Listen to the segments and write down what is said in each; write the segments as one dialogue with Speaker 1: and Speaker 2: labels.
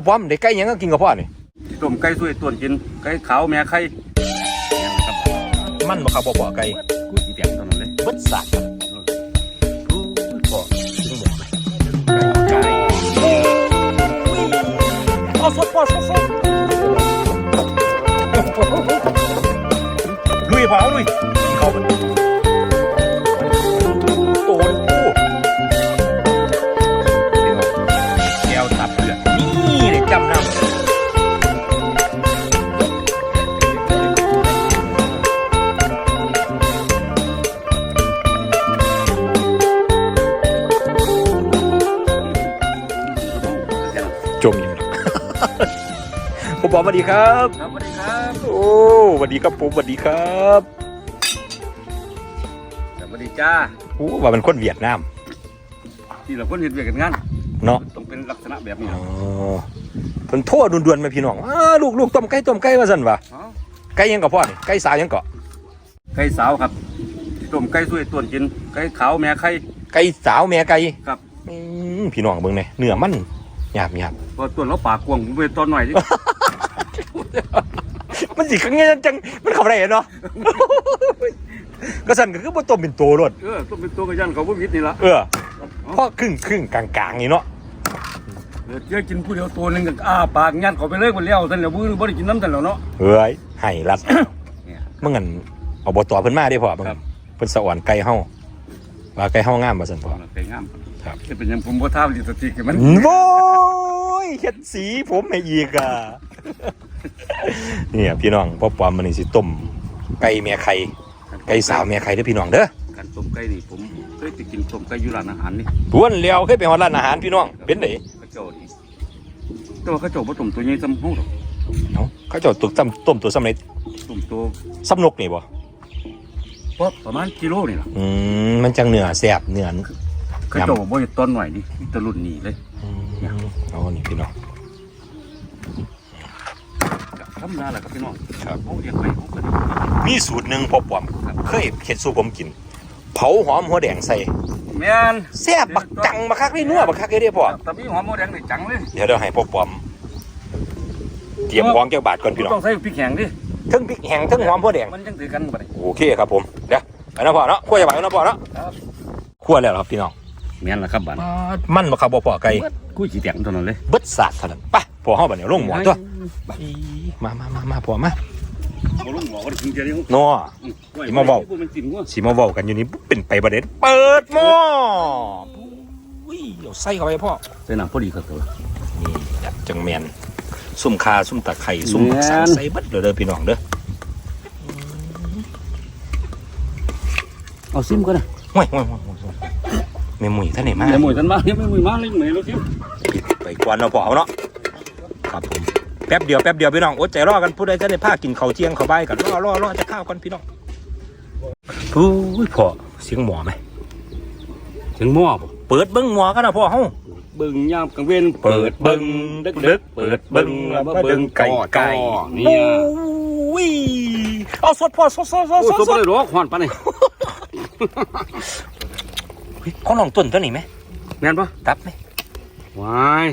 Speaker 1: อป้อมได้ไก่หยังก็กินกับพ่อนี่
Speaker 2: ต้มไก่สวยต้วนกินไก่ขาวแม่ไข่เนี่ยนะครับ
Speaker 1: มันบ่ครับบ่พ่อไก่
Speaker 2: กูสีแดงเท่านั้นเลย
Speaker 1: เบิดสาดครับ
Speaker 2: พ่อ
Speaker 1: ถึงหมอไหมไก่เอาสดพ่อสดสดลุยพ่อเอาลุยเข้ามัน ผมบอกสวัสดีครับ
Speaker 2: ครับสวัสดีครับ
Speaker 1: โอ้สวัสดีครับผมสวัสดีครับ
Speaker 2: สวัสดีจ้า
Speaker 1: โอ้ว่าเป็นคนเวียดนาม
Speaker 2: ที่เราคนเห็นเวียกกันงาน
Speaker 1: เนาะ
Speaker 2: ต้องเป็นลักษณะแบบนี้
Speaker 1: อ๋อเพิ่นโทษด่วนๆไหมพี่น้องอ้าลูกลูกต้มไก่ต้มไก่ว่าซั่นวะ
Speaker 2: อ๋อ
Speaker 1: ไก่หยังกับพ่อนี่ไก่สาวหยังเกาะ
Speaker 2: ไก่สาวครับต้มไก่สวยต้วนกินไก่ขาวแม่ไข่
Speaker 1: ไก่สาวแม่ไก่
Speaker 2: ครับ
Speaker 1: อืมพี่น้องเบิ่งแหน่เนื้อมันหยาบหยาบ
Speaker 2: พอต้วนแล้วปากกวางผมไปตอนหน่อยดิ
Speaker 1: มันสิขังเงี้ยจังมันเข้าได้เนาะก็สั่นก็คือบ่ต้มเป็นตัวรด
Speaker 2: เออต้มเป็นตัวกระยันเขาบ่ผิดนี่ละ
Speaker 1: เออพอครึ่งครึ่งกลางๆนี่เนาะ
Speaker 2: เออเจ๊กินผู้เดียวตัวหนึงก็อ้าปากยันเขาไปเลยคนเลี้ยวท่านเดี๋ยวบ่บ่ได้กินน้ำท่านแล้วเนาะ
Speaker 1: เฮ้ยให้รัด
Speaker 2: เนี่ย
Speaker 1: เมื่องันเอาบตเพิ่นมาได้พอมึง
Speaker 2: ครับ
Speaker 1: เพิ่นสะอ่อนไก่เฮาว่าไก่เฮางามบ่ซั่นพอ
Speaker 2: ไก่งาม
Speaker 1: ครับ
Speaker 2: จะเป็นหยังผมบ่ท้ามลิตรติกให้มัน
Speaker 1: โว้ยเฮ็ดสีผมให้อีกอะเนี่ยพี่น้องพ่อปอมมันนี่สิต้มไก่แม่ไข่ไก่สาวแม่ไข่เด้อพี่น้องเด้อ
Speaker 2: การต้มไก่นี่ผมเคยไปกินต้มไก่อยู่ร้านอาหารนี่
Speaker 1: ทวนแล้วเคยไปฮอดร้านอาหารพี่น้องเป็นได
Speaker 2: เขาเจ้านี่แต่ว่าเขาเจ้าบ่ต้มตัวใหญ่ซ้ำเฮาดอก
Speaker 1: เอ้าเขาเจ้าตุกต้มต้มตัวสำเร็จ
Speaker 2: ต้มตัว
Speaker 1: สำนกนี่บ่
Speaker 2: ป๊อบประมาณกิโลนี่ล่ะ
Speaker 1: อืมมันจังเนื้อแซ่บเนื้อ
Speaker 2: เขาเจ้าบ่ได้ต้นหน่อยนี่มีแตะรุ่นนี้เลย
Speaker 1: อืมเอานี่พี่น้อง
Speaker 2: ก็ธรรมดาแหละครับพี่น้อง
Speaker 1: ครับ
Speaker 2: เขาเรียกไปเขาก็ได้
Speaker 1: มีสูตรหนึ่งพ่อปอม เคยเฮ็ดสู่ผมกิน เผาหอมหัวแดงใส่
Speaker 2: แม่น
Speaker 1: แซ่บบักจังบักคักนี่นัวบักคักเลยเด้อพ่อ
Speaker 2: แต่มีหอมหมูแดงนี่จังเลย
Speaker 1: เดี๋ยวเดี๋ยวให้พ่อปอม เตรียมของเจ้าบาทก่อนพี่น้อง
Speaker 2: ต้องใส่พริกแห้งดิ
Speaker 1: ทั้งพริกแห้งทั้งหอมหัวแดง
Speaker 2: มันจังถือกันบ่ได้
Speaker 1: โอเคครับผมเดี๋ยวไปนะพ่อเนาะคั่วเจ้าบาทก่อนนะพ่อเนาะ
Speaker 2: ครับ
Speaker 1: คั่วแล้วครับพี่น้อง
Speaker 2: แม่นล่ะครับบัด
Speaker 1: มันบ่ครับบ่พ่อไก่
Speaker 2: กุ้ยสีแดงเท่านั้นเลย
Speaker 1: เบิดสาดเท่านั้นไปพ่อเฮาบัดนี้ลงหมอตัว มามามามาพ่อมา
Speaker 2: บ่ลงหมอก็ได้กินเดียวนี้
Speaker 1: นัวสิมาเว้า
Speaker 2: มันจิ้มงัว
Speaker 1: สิมาเว้ากันอยู่นี่เป็นไปบ่ได้เปิดหม้ออุ้ยเอาใส่เข้าไปพ่อ
Speaker 2: ใส่น้ำพอดีครับตัว
Speaker 1: นี่จัดจังแมนซุ่มคาซุ่มตะไคร่ซุ่มผักสัง
Speaker 2: แม่น
Speaker 1: ใส่เบัดเด้อเด้อพี่น้องเด้อ
Speaker 2: เอาซิมก็ได้
Speaker 1: ห่วยห่วยห่วยห่วยห่วยแม่หมุยท่านไหนมา
Speaker 2: แม่หมวยท่านมาเนี่ยแม่หมวยมาเลยแม่เราซิม
Speaker 1: ไปกวนเอาเปล่าเนาะครับผม แป๊บเดียวแป๊บเดียวพี่น้องอดใจรอกันผู้ใดจะได้พากินข้าวเที่ยงข้าวบ่ายกันรอรอรอจะข้าวกันพี่น้องอุ้ยพ่อเสียงหมอไหม
Speaker 2: ถึงหม้อบ่
Speaker 1: เปิดเบิ้งหมอกันนะพ่อเฮา
Speaker 2: เบิ่งยามกลางเว้น
Speaker 1: เปิดเบิ่งดึกๆเปิดเบิ่งแล้วมาเบิ่งไก่ไก่
Speaker 2: เนี่ย
Speaker 1: อุ้ยเอาสดพ่อสดสดสด
Speaker 2: โอ้
Speaker 1: สด
Speaker 2: ส
Speaker 1: ส
Speaker 2: บ่
Speaker 1: ด
Speaker 2: ได้หรอกหอนปานนี่
Speaker 1: เฮ้ยเขาลองต้นตัวนี้ไหม
Speaker 2: แม่นปะ
Speaker 1: ตับไหม
Speaker 2: ว้าย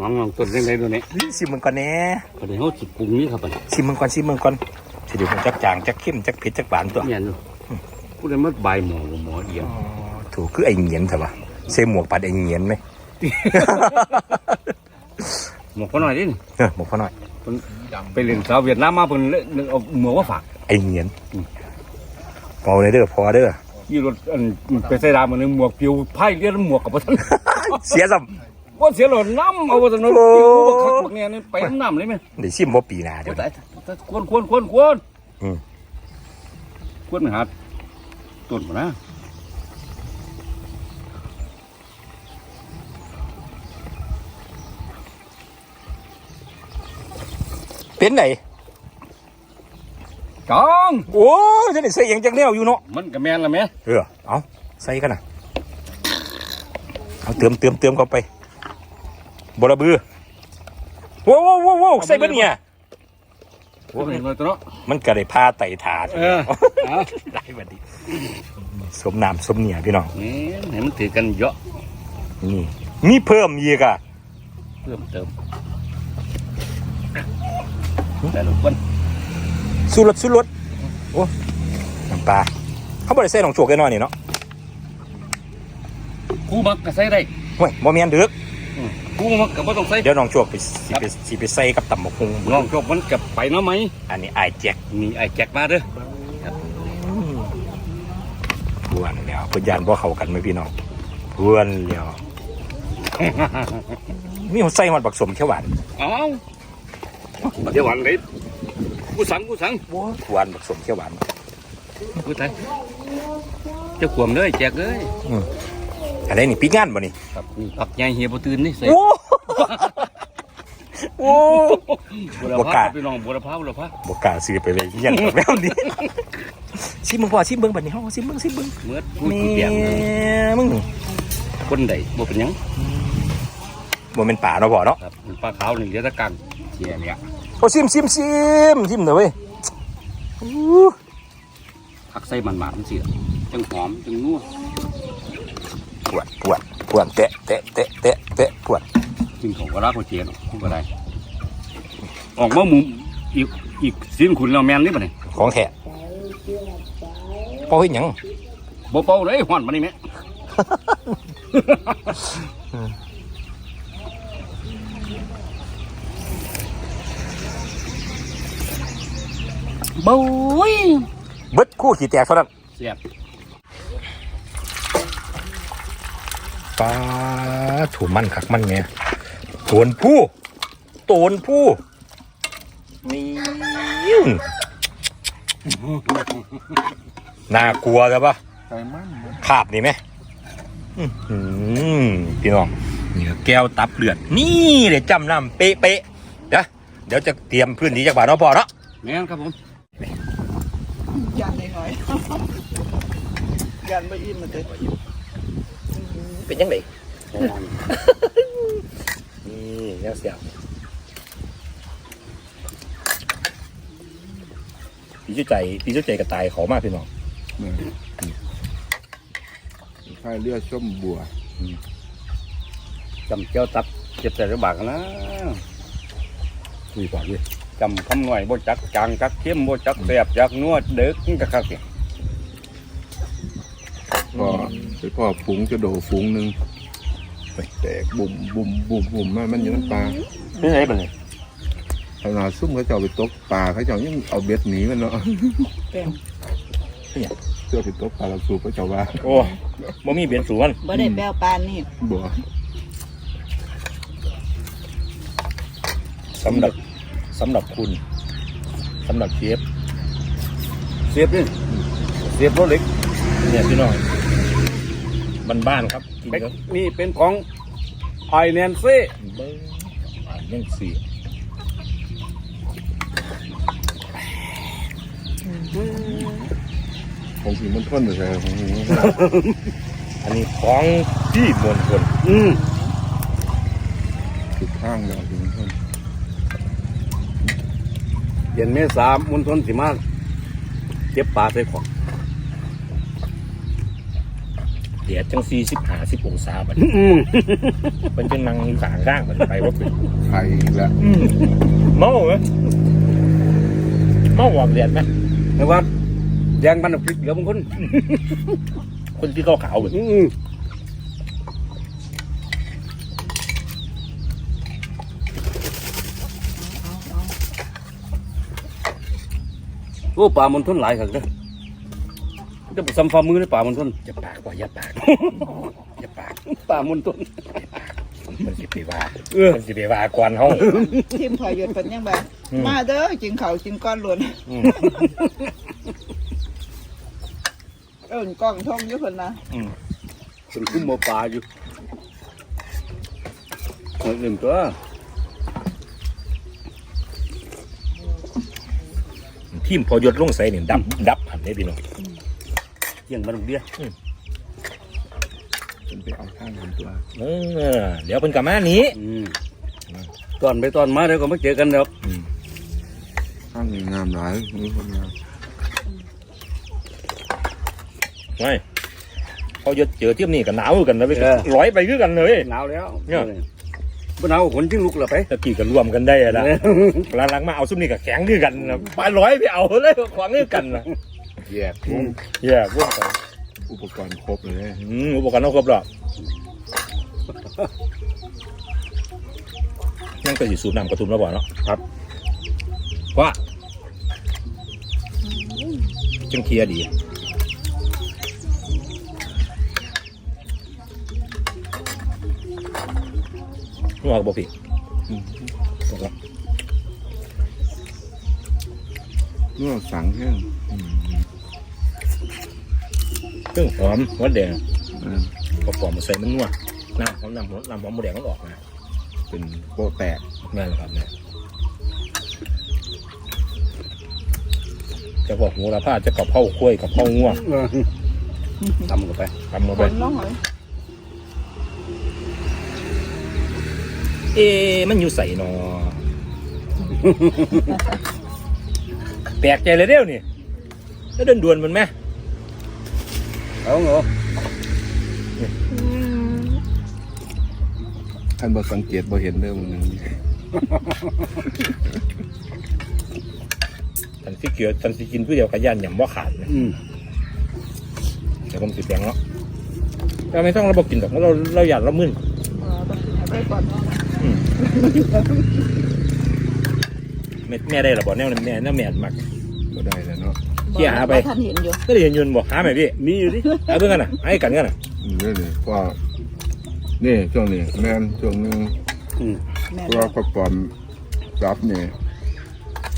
Speaker 2: น้องลองต้นจังได๋ตัวนี้
Speaker 1: สิมึงก่อนแหน่
Speaker 2: ก็ได้เฮาสิปรุงนี้ครับบัดนี้
Speaker 1: สิมึงก่อนสิมึงก่อนสิเดี๋ยวผมจักจางจักเข้มจักเผ็ดจักหวานตัว
Speaker 2: แม่นอยู่ผู้ใดมาบายหมอบ่หมอเดียว
Speaker 1: อ๋อถูกคือไอ้เหงียนใช่ปะเซหมวกปัดไอ้เหงียนไหม
Speaker 2: หมอก็หน่อยดิ
Speaker 1: เออหมวกพ่อหน่อย
Speaker 2: เพิ่นไปเล่นสาวเวียดนามมาเพิ่นเลยเอาหมวกมาฝาก
Speaker 1: ไอ้เหงียนเมาเลยเด้อพอเด้อ
Speaker 2: ยี่รถอันไปใส่ดามมันนึงหมวกปิวไพ่เรียนหมวกกับบ่ทัน
Speaker 1: เสียซ้
Speaker 2: ว่าเสียหล่นน้ำเอาบ่ทัน
Speaker 1: โอ้
Speaker 2: ปิวบ่คักพวกเนี้ยนี่ไปน้ำน้ำเลยแม่ำ
Speaker 1: ได้ชิมบ่ปีหน้าเดี๋ยว
Speaker 2: ตายควรควรควรควร
Speaker 1: อืม
Speaker 2: ควรไปหาต้นบ่นะ
Speaker 1: เป็นไหน
Speaker 2: จอง
Speaker 1: โอ้ยจะได้ใส่หยังจังแนวอยู่เนาะ
Speaker 2: มันก็แม่นละแม่
Speaker 1: เออเอาใส่กันนะเอาเติมเติมเติมเข้าไป บระบือว้าวว้าวว้าวว้าวใส่เบิ้เนี่ย
Speaker 2: โอ้เห็นมาตัวเนาะ
Speaker 1: มันก็ได้พาไต่ถาด
Speaker 2: เออเอา
Speaker 1: ได้บัดดีสมน้ำสมเนี่ยพี่น้อง
Speaker 2: นี่ให้มันถือกันเยอะ
Speaker 1: นี่มีเพิ่มอีกอะ
Speaker 2: เพิ่มเติมแต่ละคน
Speaker 1: สู้รถสู้รถโอ้น้ำปลาเขาบริใส่หนองโจกแค่น้อยนี่เนาะ
Speaker 2: กูมักก็ใส่ได้
Speaker 1: เฮ้ยบ่แม่นเดึก
Speaker 2: กูมักก็บ่ต้องใส่
Speaker 1: เดี๋ยวหนองโจกไปสิไปสิไปใส่กับตำบักหุ่ง
Speaker 2: น้องจบมันกับไปเนาะไหม
Speaker 1: อันนี้ไอายแจ็ค
Speaker 2: มีไอ้แจ็คมาเด้อ
Speaker 1: พวนแล้วเพื่อนยานบ่เข้ากันไหมพี่น้องพวนแล้วมีหัวใส่มันบักสมเขียวหวาน
Speaker 2: เอ้าเดี๋ยวหวันเลยกูสั่งกูสั่ง
Speaker 1: พวนบักสมเขียวหวาน
Speaker 2: กูไทยเจ้าขวมเลยแจ็คเอ้ย
Speaker 1: อันนี้นี่ปีงานบ่นี่
Speaker 2: ครับนี่ปักใหญ่เฮียบ่ตื่นนี่ใส่
Speaker 1: โอ้โอ้
Speaker 2: บุร
Speaker 1: บ่
Speaker 2: พาก
Speaker 1: ล้า
Speaker 2: พี่น้องบุรพาบุรพา
Speaker 1: บ่กล้าซื้อไปเลยยันแบบแล้วนี่ซิมึงพอซิมึงบัดนี้เฮาซิมึงซิมึง
Speaker 2: เมื่อพูด
Speaker 1: แม่
Speaker 2: กี่เปียง
Speaker 1: มึง
Speaker 2: คนใดบ่เป็นหยัง
Speaker 1: บ่แม่นป่าเนาะพ่อเนาะ
Speaker 2: ครับปลาขาวนี่เหลือแตะกังเสียเนี่ย
Speaker 1: โอ้ซิมซิมซิมซิมเด้อเว้ยอู้
Speaker 2: ผักใส่มันหมามันเสียจังหอมจังนัว
Speaker 1: ปวดปวดปวดแตะแตะแตะแตะแตะปวด
Speaker 2: กินของกระลาโคเจียนก็ได้ออกมาหมุมอีกอีกสิ้นขุนเราแมนนี่ปะเนี่ย
Speaker 1: ของแท้พอเฮ็ดหยัง
Speaker 2: บ่เป่าเลยหอนมานี่แม่บ่ย
Speaker 1: เบิดคู่ขี้แตกเท่านั้น
Speaker 2: เสียบ
Speaker 1: ปลาถูมันคักมันเนี่ยโตนผู้โตนผู้นี่น่ากลัวใช่ปะ
Speaker 3: ใส่มัน
Speaker 1: ภาพนี่ไหมอื้อหือพี่น้องนี่ก็แก้วตับเลือด นี่เดี๋ยวจำนำเป๊ะๆเดี๋ยวเดี๋ยวจะเตรียมพื้นที่จากบ้านเราพอเนาะ
Speaker 2: แม่นครับผม
Speaker 4: ยันหน่อยๆยันไม่อิ่มมันเลย
Speaker 1: เป็นยังไงนี่แล้วเสียบพี่ชื่อใจพี่ชื่อใจกระต่ายขอมากพี่น้อง
Speaker 3: ข้าวเลือดส้มบัว
Speaker 2: จำเจ้าตับเจ็บแต่ระบากนะ
Speaker 1: คุยก่อนด้วย
Speaker 2: จำคำหน่อยบ่จักจางจักเข้มบ่จักแสบจักนวดเด็กกะคักเนี่ย
Speaker 3: ก็ ไปพ่อฝูงจะโดฝูงหนึ่งไปแตกบุ่มบุ่มบุ่มบุ่มมามันอยู่น้ำปลา
Speaker 1: เป็นไงบ้างเนี่ย
Speaker 3: ขนาดซุ่มเขาเจ้าไปตกปลาเขาเจ้ายังเอาเบ็ดหนีมันเนาะ
Speaker 4: แป้ง
Speaker 3: เพื่อไปตกปลาเราสูบเขาเจ้าว่า
Speaker 1: โอ้บ่มีเบียนสูงมัน
Speaker 4: บ่ได้แป้วปานนี่
Speaker 3: บัว
Speaker 1: สำหรับสำหรับคุณสำหรับเชฟ
Speaker 2: เสียบนี่เสียบรถเล็ก
Speaker 1: เนี่ยพี่น้อง บ้านๆครับกิน
Speaker 2: เล็ก
Speaker 1: ก็
Speaker 2: นี่เป็นของไอแนนซี่
Speaker 1: เบิ้งอ่านยังสี่
Speaker 3: ของผีมันทนอยู่ใช่ของผีมันทน
Speaker 1: อันนี้ของที่มวลชน
Speaker 2: อืม
Speaker 3: ติดข้างแล้วผีมันทน
Speaker 2: เย็นเมษามุนทนสิมาเก็บปลาใส่ของ
Speaker 1: เดี๋ยวจังสี่สิบห้าสิบองศาบัด
Speaker 2: อืม
Speaker 1: มันจะนั่งอยู่ข้างร่างมันไปว่าเป็น
Speaker 3: ไข่อีกแล้ว
Speaker 1: เมาไหมเมาหวานเดียดไหม
Speaker 2: แต่ว่าแดงมันเอาพริกเหลือบางคน
Speaker 1: คนที่เขาขาวๆเหมือน
Speaker 2: อืมโอ้ปลามันทนหลายครับเด้อ จะไปซ้ำฝ่ามือเลยปลามันทน
Speaker 1: อย่าปากว่าอย่าปากอย่าปาก
Speaker 2: ปลามันทน
Speaker 1: มันสิไปว่า
Speaker 2: เออ
Speaker 1: มันสิไปว่าก่อนเฮา
Speaker 4: ทีมพอยศเป็นยังไง
Speaker 1: อืม
Speaker 4: มาเด้อกินข้าวกินก้อนหลวน
Speaker 1: อืม
Speaker 4: เอิ้นกล้องท่องอยู่เพิ่นนะ
Speaker 2: เป็นคุ้มบ่ปลาอยู่เอาหนึ่งตัว
Speaker 1: ทีมพอยศลงใส่เนี่ยดับดับหันได้พี่น้อง
Speaker 2: เที่ยงมันเดียว
Speaker 3: เป็นไปเอาข้างของตัว
Speaker 1: เออเดี๋ยวเพิ่นกลับมานี้
Speaker 2: อืมตอนไปตอนมาเดี๋ยวก็มาเจอกันดอก
Speaker 3: ข้างนี้งามหลายนี่คนงาม
Speaker 1: ไม่พอยศเจอเทียมนี่ก็หนาวคือกันนะไปร้อยไปคือกันเลย
Speaker 2: หนาวแล้ว
Speaker 1: เนี่ย
Speaker 2: บ่หนาวขนจึงลุกละไป
Speaker 1: ตะกี้ก็รวมกันได้อะนะหลังๆมาเอาซุ่มนี่กับแข็งคือกันนะปลาร้อยไปเอาเลยขวางคือกันนะ
Speaker 3: แยกถุง
Speaker 1: แย่พวกกัน
Speaker 3: อุปกรณ์ครบเลย
Speaker 1: อืมอุปกรณ์ต้องครบหรอกนั่นก็สิสูบน้ำกระตุ้มแล้วบ่เนาะครับ ว่าจังเคลียร์ดีนัวกับบ่ผิด
Speaker 3: อืม
Speaker 1: บอกแล้ว
Speaker 3: เมื่อสั่งแห้ง
Speaker 1: เครื่องหอมหัวแดง
Speaker 3: อ่า
Speaker 1: พอปอมมาใส่มันนัวน้ำหอมน้ำหอมน้ำหอมหมูแดงมันออกนะ
Speaker 3: เป็นโปะแตก
Speaker 1: แม่นครับเนี่ยจะบอกหูละผ้าจะกับเผากล้วยกับเผาง่วง
Speaker 2: ทำกันไป
Speaker 1: ทำมา
Speaker 4: ค
Speaker 1: ไป
Speaker 4: นน้องหอย
Speaker 1: เอ๊ะมันอยู่ใส่นอแปลกใจเลยเด้วนี่แล้วเดินดวนมันไหม
Speaker 2: เอาเหรอ
Speaker 3: ท่านบ่สังเกตบ่เห็นเรื่องนึง
Speaker 1: ทันสีเขียวทันสีกินผู้เดียวขยันอย่างว่าขาดนะ
Speaker 2: อืม
Speaker 1: เดี๋ยวผมสิแปลงแล้วเราไม่ต้องเราบอกกินหรอกเพราะเราเราอยากเรามึน
Speaker 4: เออต้องกินให้ไปก่อนเนาะ
Speaker 1: อืมแม่แม่ได้หรอบอกแน่แม่แน่แม่มัก
Speaker 3: ก็ได้แล้ว เนาะ
Speaker 1: เขี่ยหาไป
Speaker 4: บ่ท่านเห็นอยู่
Speaker 1: ก็ได้เห็นยืนบอกหาไหมพี่
Speaker 2: มีอยู่ดิ
Speaker 1: เอาเพื่อนกันน่ะไอ้กันกันน่ะ
Speaker 3: อืมเรื่องนี้ก็นี่ช่วงนี้แม่นช่วงหนึง
Speaker 2: อืม
Speaker 4: แม่
Speaker 3: เพราะว่าเขาปลอมซับนี่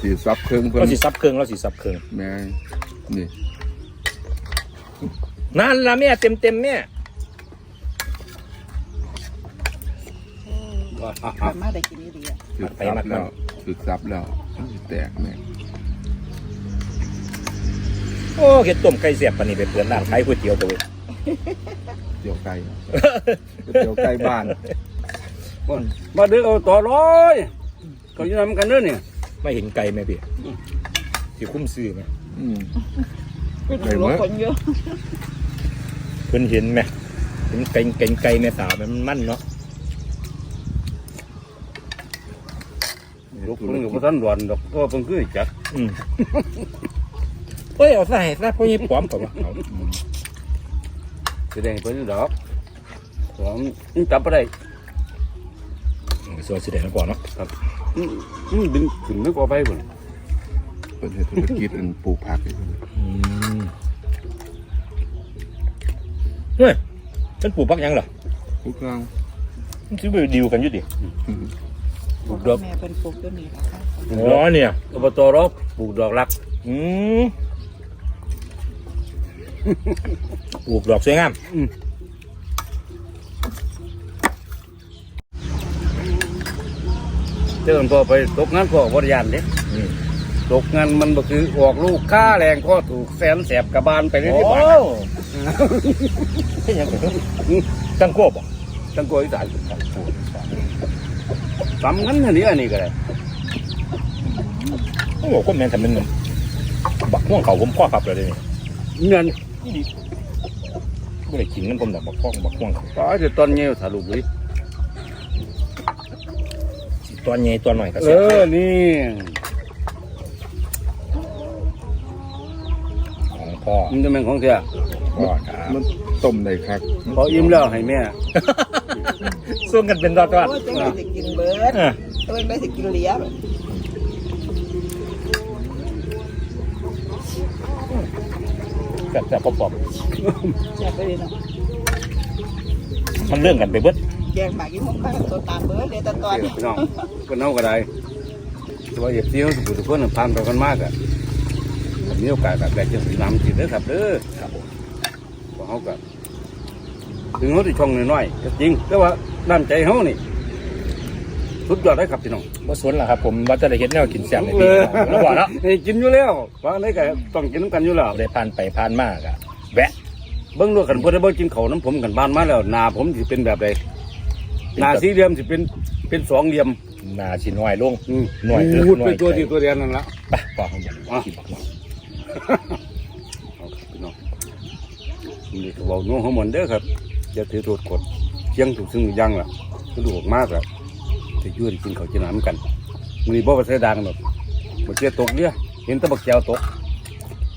Speaker 3: สีซับเครื่องเพิ่
Speaker 1: เรา
Speaker 3: น
Speaker 1: สิซับเครื่องเราสิซับเครื่อง
Speaker 3: แม่นี่
Speaker 1: นั่นละแม่เต็มเต็มๆแม่
Speaker 4: สามารถได้กินนี่ดีอะ
Speaker 3: ถือซับแล้วถือซับแล้วมันสิแตกแม่
Speaker 1: โอ้เห็ดต้มไก่เสียบปานนี้ไปเปิดร้านขายก๋วยเตี๋ยวตัวเว้ย
Speaker 3: เตี๋ยวไก่เตี๋ยวไก่บ้าน
Speaker 2: มาเด้อเอาต่อร้อยก็อยืนำกันเด้อเนี่ย
Speaker 1: ไม่เห็นไก่ไหมพี่สิคุ้มซื้อไหม
Speaker 3: อืม
Speaker 4: เป็น
Speaker 3: ไหนวะ
Speaker 4: หัวคนเยอะ
Speaker 1: เพิ่นเห็นไหมเห็นไก่ไก่ไก่แม่สาวมันมันเนาะ
Speaker 2: ลูกเพิ่งอยู่บ่ทันด่วนดอกก็เพิ่งคือจัก
Speaker 1: อืม เอ้ยเอาใส่ซะเพราะยี่ปลอมก่อนวะเอา
Speaker 2: แสดงเพิ่นอยู่ดอกผมมันจับบ่ได้
Speaker 1: ส่วนสีแดงแล้วก่อนเนาะ
Speaker 2: อืมอืมบินขึ้นนึกว่าไปพุ่น
Speaker 3: เป็นเฮ็ดธุรกิจอันปลูกผักอยู่
Speaker 1: อืมเฮ้ยฉันปลูกพักหยังเหรอ
Speaker 3: ทุกครั้ง
Speaker 1: มันซื้อไปดิวกันอยู่ดิ
Speaker 3: อืม
Speaker 2: ปลูกดอก
Speaker 4: แม่เป็นปลูกตัวนี้ละค่ะ
Speaker 1: อ๋อเนี่ย
Speaker 2: อบตรอบปลูกดอกรัก
Speaker 1: อืม ปลูกดอกสวยงาม
Speaker 2: เดินพอไปตกงานพ่อบ่ได้ยานเด้
Speaker 1: อืม
Speaker 2: ตกงานมันบ่คือออกลูกค่าแรงก็ถูกแสนแสบกระบาลไปเลย
Speaker 1: โอ้
Speaker 2: ที่บ้าน
Speaker 1: เป็นหยังไงจังควบอะ
Speaker 2: ตั้งกล้วยอีสานสำคัญอันนี้อันนี้ก็ได้
Speaker 1: โอ้โหก็แมนทำเป็นบักม่วงเขาผมข้อขับเลยนี่
Speaker 2: เงิน
Speaker 1: ไม่ได้กินนั่นผมดอกบักม่วงบักม่วงเขา
Speaker 2: ก็จะตอนเงี้ยสรุปเลย
Speaker 1: ตัวใหญ่ตัวหน่อยก็
Speaker 2: เอ
Speaker 1: เสีย
Speaker 2: อ นี่
Speaker 1: ของพ่อ
Speaker 2: มันจะเป็นของเสีย
Speaker 1: พ่อครับ
Speaker 3: มันต้มได้ครับ
Speaker 2: พออิ่มแล้วให้แม่
Speaker 1: ส่วนกันเป็นตอนตอน
Speaker 4: โอ้ยจังได้สิกินเบิร์ด
Speaker 1: เออ
Speaker 4: ตัวเองได้สิกินเหลียบ
Speaker 1: แต่แต่พอปอบ
Speaker 4: แซ่บไปเลยเนาะ
Speaker 1: มันเรื่องกันไปเบิด
Speaker 4: แกงหมากยี่ห้อข้าวตัวตามเบิร์ดเลยแต่ตอน
Speaker 2: เดี๋ยวพี่น้องก็เน่าก็ได้แต่ว่าอย่าเสียวสุดทุกคนผ่านไปกันมากอะมีโอกาสแบบแรกจะสีน้ำสิเด้อครับเด้อ
Speaker 1: ครับผม
Speaker 2: ของเขาก็ถึงเขาที่ช่องน้อยๆก็จริงแต่ว่าน้ำใจเขานี่ สุดยอดได้ครับพี่น้อง
Speaker 1: บ่สนล่ะครับผมว่าจะได้เห็นแนวกินแซ่บในปีแล้วบอกเนาะ
Speaker 2: นี่กินอยู่แล้วว่าอะไรก็ต้องกินน้ำกันอยู่แล้ว
Speaker 1: ได้ผ่านไปผ่านมากอะแวะ
Speaker 2: เบิ้งด้วยกันพอได้เบิ้งกินเขาวน้ำผมกันบ้านมาแล้วหนาผมสิเป็นแบบใดหนาสี่เหลี่ยมสิเป็นเป็นสองเหลี่ยม
Speaker 1: หนาชินน้อยลง
Speaker 2: อืม
Speaker 1: หน่วย
Speaker 2: พูด
Speaker 1: หน่วย
Speaker 2: เป็นตัวเดียวตัวเดียวนั่นละ
Speaker 1: ไปปอกของผม
Speaker 2: อะ
Speaker 1: กินบักม่วง
Speaker 2: เอาครับพี่น้องนี่ก็บอกน้องเขาเหมือนเด้อครับอย่าถือโทษกดเที่ยงถูกซึ่งอยังล่ะสะดวกมากครับ จะยุ่ยกินเขาวกินน้ำกันมือนี้บ่ไปใส่ดังหรอกบ่เจียตกเนี่ยเห็นแตะบักแก้วตก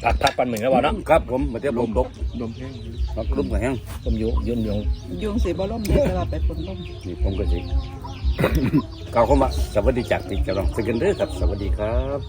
Speaker 1: ตัดตัดปันเหมือนกันวะเนาะ
Speaker 2: ครับผมบ่เจียผมตก
Speaker 3: ลมแห้ง
Speaker 2: ครับลุ่มกับแห้ง
Speaker 1: ผมอยู่ยืนอยู่
Speaker 4: ยุงสีบอลมเดี๋ยวเวลาไปฝนลม
Speaker 2: นี่ผมก็สิกล่าวเข้ามาสวัสดีจากพี่เจ้าน้องสกันเด้อครับสวัสดีครับ